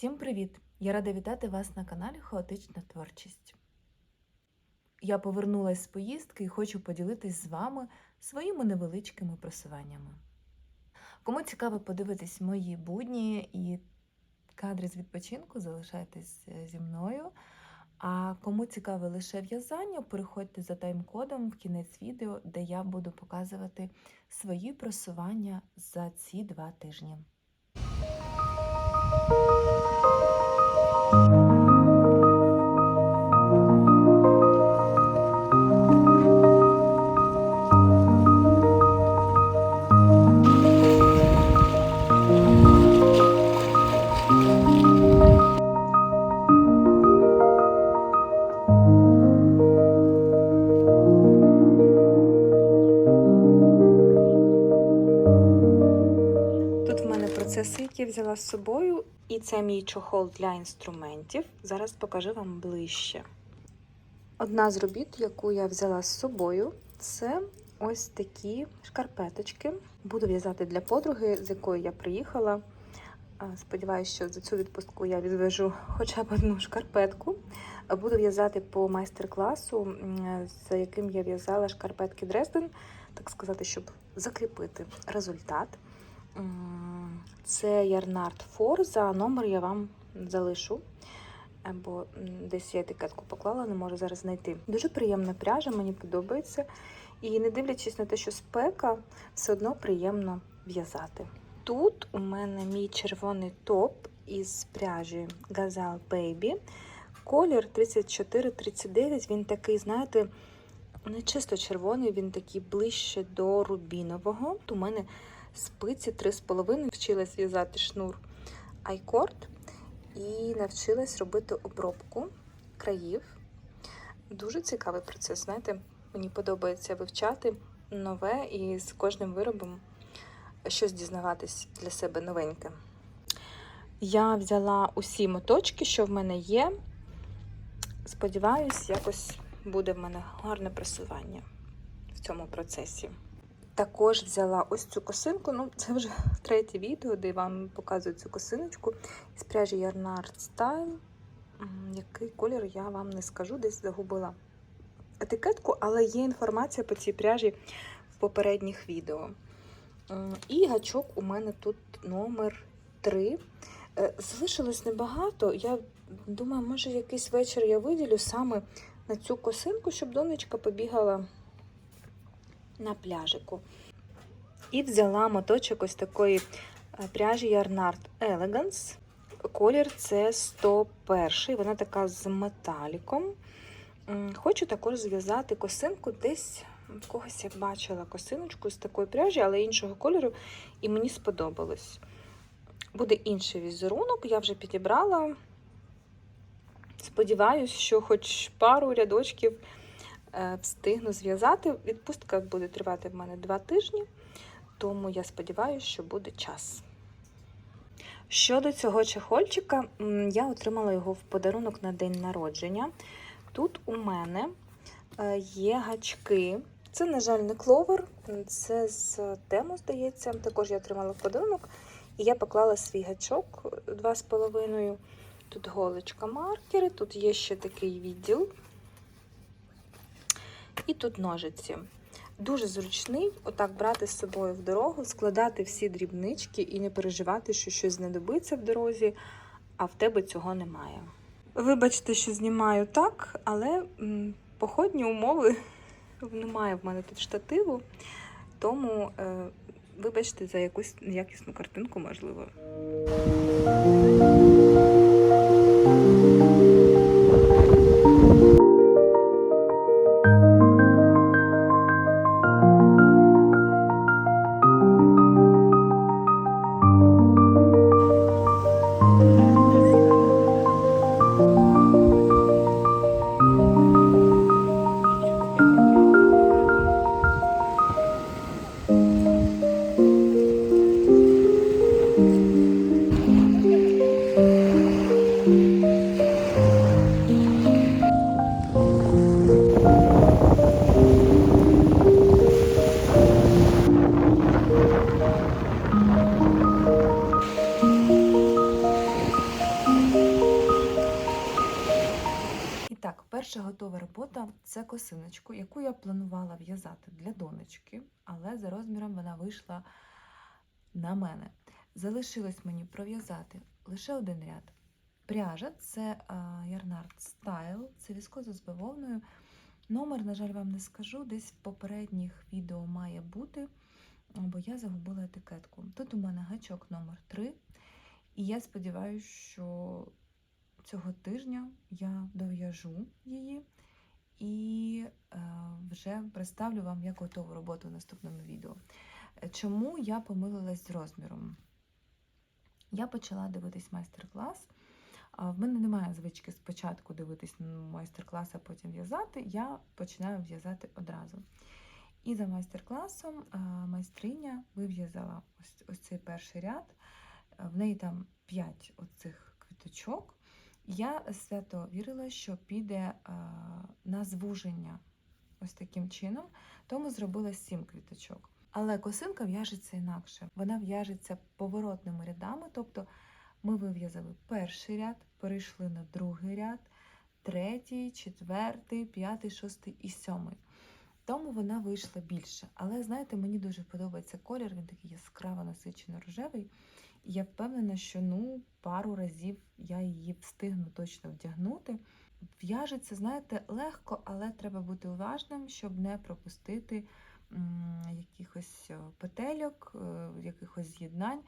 Всім привіт! Я рада вітати вас на каналі Хаотична творчість. Я повернулася з поїздки і хочу поділитись з вами своїми невеличкими просуваннями. Кому цікаво подивитись мої будні і кадри з відпочинку, залишайтесь е, зі мною. А кому цікаве лише в'язання, переходьте за тайм-кодом в кінець відео, де я буду показувати свої просування за ці два тижні. Процеси, які взяла з собою, і це мій чохол для інструментів. Зараз покажу вам ближче. Одна з робіт, яку я взяла з собою, це ось такі шкарпеточки. Буду в'язати для подруги, з якою я приїхала. Сподіваюся, що за цю відпустку я відвяжу хоча б одну шкарпетку. Буду в'язати по майстер-класу, за яким я в'язала шкарпетки Дрезден, так сказати, щоб закріпити результат. Це Ярнард Форза, номер я вам залишу. Бо десь я етикетку поклала, не можу зараз знайти. Дуже приємна пряжа, мені подобається. І не дивлячись на те, що спека, все одно приємно в'язати. Тут у мене мій червоний топ із пряжі Gazelle Baby. Колір 34-39, він такий, знаєте, не чисто червоний, він такий ближче до рубінового. У мене спиці 3,5 вчилась в'язати шнур айкорд і навчилась робити обробку країв. Дуже цікавий процес, знаєте, мені подобається вивчати нове і з кожним виробом щось дізнаватись для себе новеньке. Я взяла усі моточки, що в мене є. Сподіваюсь, якось буде в мене гарне просування в цьому процесі. Також взяла ось цю косинку. Ну, це вже третє відео, де я вам показую цю косиночку з пряжі Yarnard Style. Який колір я вам не скажу, десь загубила етикетку, але є інформація по цій пряжі в попередніх відео. І гачок у мене тут номер 3. Залишилось небагато. Я думаю, може, якийсь вечір я виділю саме на цю косинку, щоб донечка побігала на пляжику. І взяла моточок ось такої пряжі Yarnard Elegance. Колір це 101 вона така з металіком. Хочу також зв'язати косинку десь. в Когось я бачила косиночку з такої пряжі, але іншого кольору, і мені сподобалось. Буде інший візерунок, я вже підібрала. Сподіваюсь, що хоч пару рядочків встигну зв'язати. Відпустка буде тривати в мене два тижні, тому я сподіваюся, що буде час. Щодо цього чехольчика, я отримала його в подарунок на день народження. Тут у мене є гачки. Це, на жаль, не кловер, це з тему, здається. Також я отримала в подарунок. І я поклала свій гачок 2,5. Тут голочка маркери, тут є ще такий відділ. І тут ножиці. Дуже зручний, отак брати з собою в дорогу, складати всі дрібнички і не переживати, що щось знадобиться в дорозі, а в тебе цього немає. Вибачте, що знімаю так, але походні умови немає в мене тут штативу, тому е, вибачте за якусь якісну картинку, можливо. Перша готова робота це косиночку, яку я планувала в'язати для донечки, але за розміром вона вийшла на мене. Залишилось мені пров'язати лише один ряд. Пряжа це Ярнард Style, це віскоза з бавовною. Номер, на жаль, вам не скажу. Десь в попередніх відео має бути, бо я загубила етикетку. Тут у мене гачок номер 3 і я сподіваюся, що цього тижня я дов'яжу її і е, вже представлю вам як готову роботу в наступному відео. Е, Чому я помилилась з розміром? Я почала дивитись майстер-клас. В мене немає звички спочатку дивитись майстер-клас, а потім в'язати. Я починаю в'язати одразу. І за майстер-класом е, майстриня вив'язала ось, ось цей перший ряд. В неї там 5 оцих квіточок. Я свято вірила, що піде на звуження ось таким чином, тому зробила сім квіточок. Але косинка в'яжеться інакше. Вона в'яжеться поворотними рядами, тобто ми вив'язали перший ряд, перейшли на другий ряд, третій, четвертий, п'ятий, шостий і сьомий. Тому вона вийшла більше. Але знаєте, мені дуже подобається колір, він такий яскраво насичено рожевий. І я впевнена, що ну пару разів я її встигну точно вдягнути. В'яжеться, знаєте, легко, але треба бути уважним, щоб не пропустити якихось е, петельок, е, якихось з'єднань.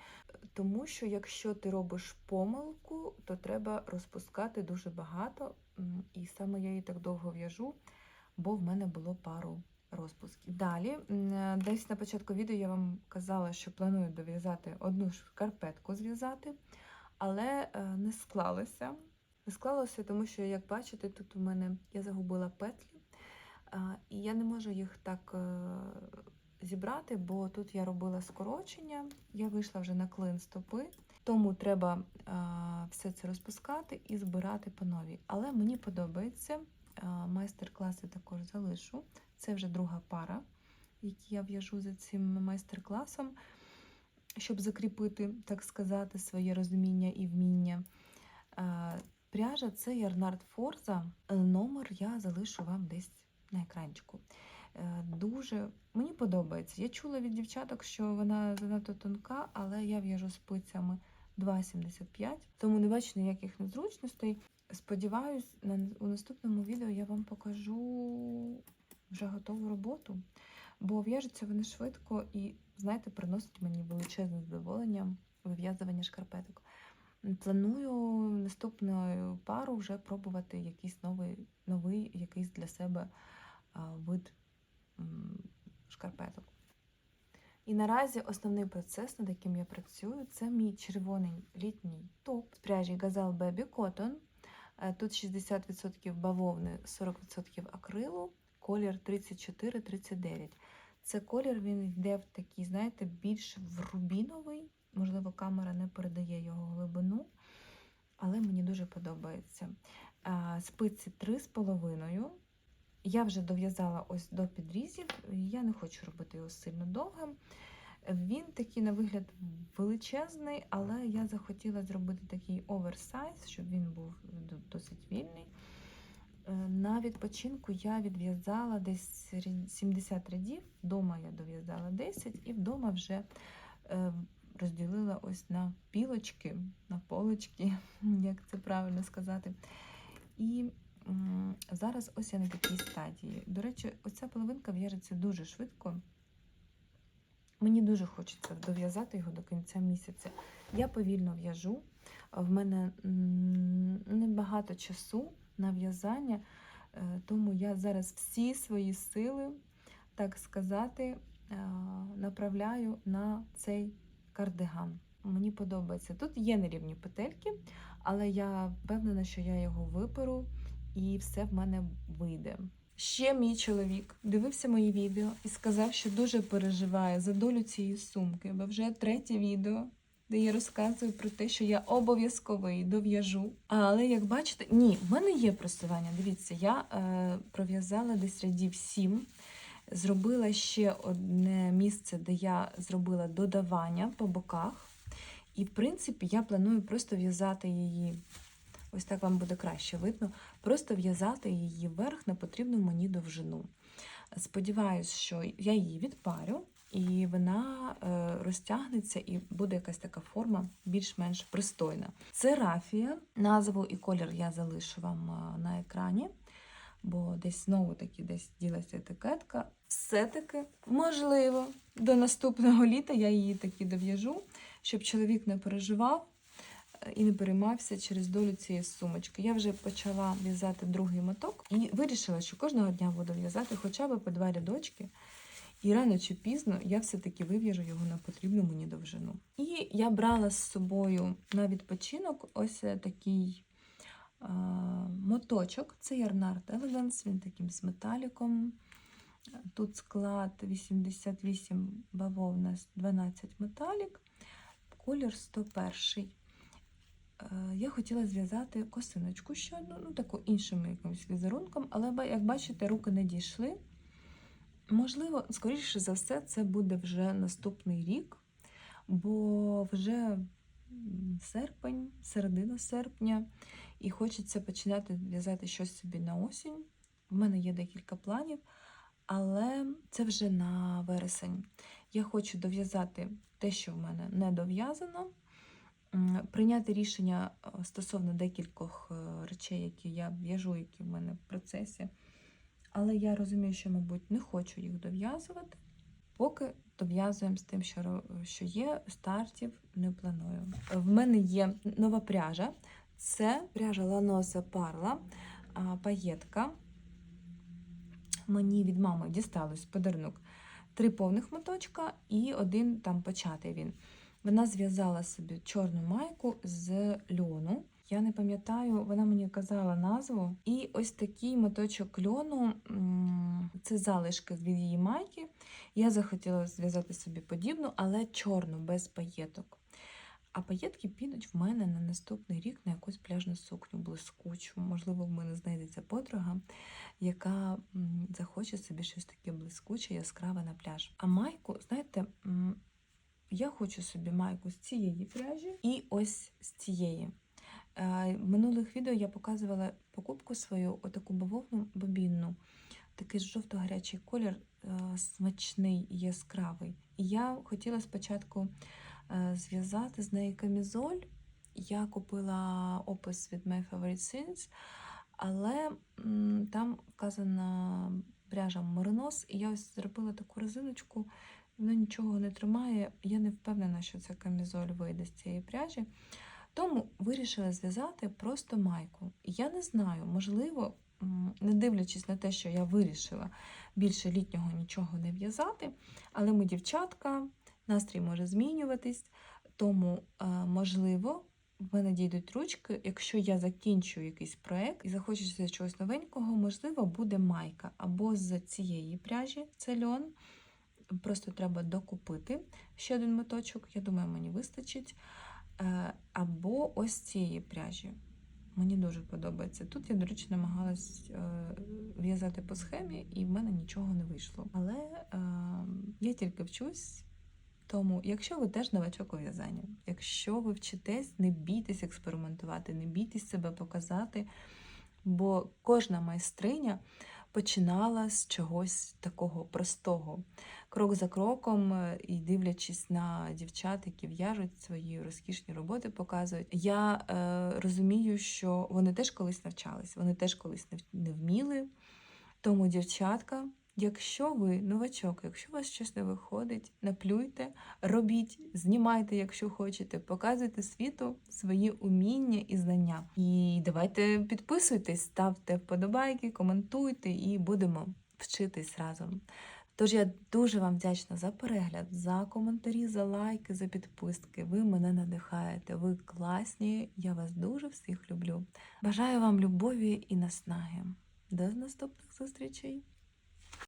Тому що якщо ти робиш помилку, то треба розпускати дуже багато. І саме я її так довго в'яжу, бо в мене було пару розпусків. Далі, десь на початку відео я вам казала, що планую дов'язати одну шкарпетку зв'язати, але е, не склалося. Не склалося, тому що, як бачите, тут у мене я загубила петлі, і я не можу їх так е, зібрати, бо тут я робила скорочення, я вийшла вже на клин стопи, тому треба все це розпускати і збирати по новій. Але мені подобається. Майстер-класи також залишу. Це вже друга пара, які я в'яжу за цим майстер-класом, щоб закріпити, так сказати, своє розуміння і вміння. Пряжа це Ярнард Форза. Номер я залишу вам десь на екранчику. Е, Дуже мені подобається. Я чула від дівчаток, що вона занадто тонка, але я в'яжу спицями 2,75, тому не бачу ніяких незручностей. Сподіваюсь, у наступному відео я вам покажу вже готову роботу, бо в'яжуться вони швидко і, знаєте, приносить мені величезне задоволення вив'язування шкарпеток. Планую наступну пару вже пробувати якийсь новий, новий якийсь для себе вид шкарпеток. І наразі основний процес, над яким я працюю, це мій червоний літній топ з пряжі Gazelle Baby Cotton. Е, Тут 60% бавовни, 40% акрилу, колір 34-39. Це колір він йде в такий, знаєте, більш в рубіновий. Можливо, камера не передає його глибину, але мені дуже подобається. Спиці 3,5. Я вже дов'язала ось до підрізів, я не хочу робити його сильно довгим. Він такий, на вигляд, величезний, але я захотіла зробити такий оверсайз, щоб він був досить вільний. Е, На відпочинку я відв'язала десь 70 рядів, вдома я дов'язала 10 і вдома вже е, розділила ось на пілочки, на полочки, як це правильно сказати. І зараз ось я на такій стадії. До речі, оця половинка в'яжеться дуже швидко. Мені дуже хочеться дов'язати його до кінця місяця. Я повільно в'яжу. В мене небагато часу на в'язання, е, тому я зараз всі свої сили, так сказати, е, направляю на цей кардиган. Мені подобається. Тут є нерівні петельки, але я впевнена, що я його виперу і все в мене вийде. Ще мій чоловік дивився мої відео і сказав, що дуже переживає за долю цієї сумки, бо вже третє відео, де я розказую про те, що я обов'язково її дов'яжу. Але як бачите, ні, в мене є просування. Дивіться, я е, пров'язала десь рядів 7. Зробила ще одне місце, де я зробила додавання по боках. І, в принципі, я планую просто в'язати її ось так вам буде краще видно, просто в'язати її вверх на потрібну мені довжину. Сподіваюсь, що я її відпарю, і вона е, розтягнеться і буде якась така форма більш-менш пристойна. Це рафія. Назву і колір я залишу вам е, на екрані, бо десь знову таки десь ділася етикетка. Все-таки, можливо, до наступного літа я її таки дов'яжу, щоб чоловік не переживав і не переймався через долю цієї сумочки. Я вже почала в'язати другий моток і вирішила, що кожного дня буду в'язати хоча б по два рядочки. І рано чи пізно я все-таки вив'яжу його на потрібну мені довжину. І я брала з собою на відпочинок ось такий а, моточок. Це Ярнард Elegance, він таким з металіком. Тут склад 88 бавовна, 12 металік, колір 101. Е, Я хотіла зв'язати косиночку ще одну, ну таку іншим якимось візерунком, але як бачите, руки не дійшли. Можливо, скоріше за все, це буде вже наступний рік, бо вже серпень, середина серпня, і хочеться починати в'язати щось собі на осінь. У мене є декілька планів, але це вже на вересень. Я хочу дов'язати те, що в мене не дов'язано, прийняти рішення е, стосовно декількох е, речей, які я в'яжу, які в мене в процесі. Але я розумію, що, мабуть, не хочу їх дов'язувати. Поки дов'язуємо з тим, що, є, стартів не планую. В мене є нова пряжа. Це пряжа Lanosa Parla, а, паєтка. Мені від мами дісталось подарунок три повних моточка і один там початий він. Вона зв'язала собі чорну майку з льону. Я не пам'ятаю, вона мені казала назву. І ось такий моточок льону це залишки від її майки. Я захотіла зв'язати собі подібну, але чорну, без паєток. А паєтки підуть в мене на наступний рік на якусь пляжну сукню блискучу. Можливо, в мене знайдеться подруга, яка захоче собі щось таке блискуче, яскраве на пляж. А майку, знаєте, я хочу собі майку з цієї пряжі і ось з цієї. Е, минулих відео я показувала покупку свою, отаку бавовну бобінну. Такий жовто-гарячий колір, е, смачний яскравий. І я хотіла спочатку е, зв'язати з неї камізоль. Я купила опис від My Favorite Things, але там вказана пряжа Моринос, і я ось зробила таку резиночку, вона нічого не тримає. Я не впевнена, що ця камізоль вийде з цієї пряжі. Тому вирішила зв'язати просто майку. Я не знаю, можливо, не дивлячись на те, що я вирішила більше літнього нічого не в'язати, але ми дівчатка, настрій може змінюватись, тому, е, можливо, в мене дійдуть ручки, якщо я закінчу якийсь проект і захочеться чогось новенького, можливо, буде майка або з цієї пряжі, це льон. Просто треба докупити ще один моточок, я думаю, мені вистачить. Е, Або ось цієї пряжі. Мені дуже подобається. Тут я, до речі, намагалась е, в'язати по схемі, і в мене нічого не вийшло. Але е, я тільки вчусь. Тому, якщо ви теж новачок у в'язанні, якщо ви вчитесь, не бійтесь експериментувати, не бійтесь себе показати, бо кожна майстриня починала з чогось такого простого. Крок за кроком, е, і дивлячись на дівчат, які в'яжуть свої розкішні роботи, показують. Я е, розумію, що вони теж колись навчались, вони теж колись не вміли. Тому, дівчатка, якщо ви новачок, якщо у вас щось не виходить, наплюйте, робіть, знімайте, якщо хочете, показуйте світу свої уміння і знання. І давайте підписуйтесь, ставте вподобайки, коментуйте і будемо вчитись разом. Тож я дуже вам вдячна за перегляд, за коментарі, за лайки, за підписки. Ви мене надихаєте, ви класні. Я вас дуже всіх люблю. Бажаю вам любові і наснаги. До наступних зустрічей!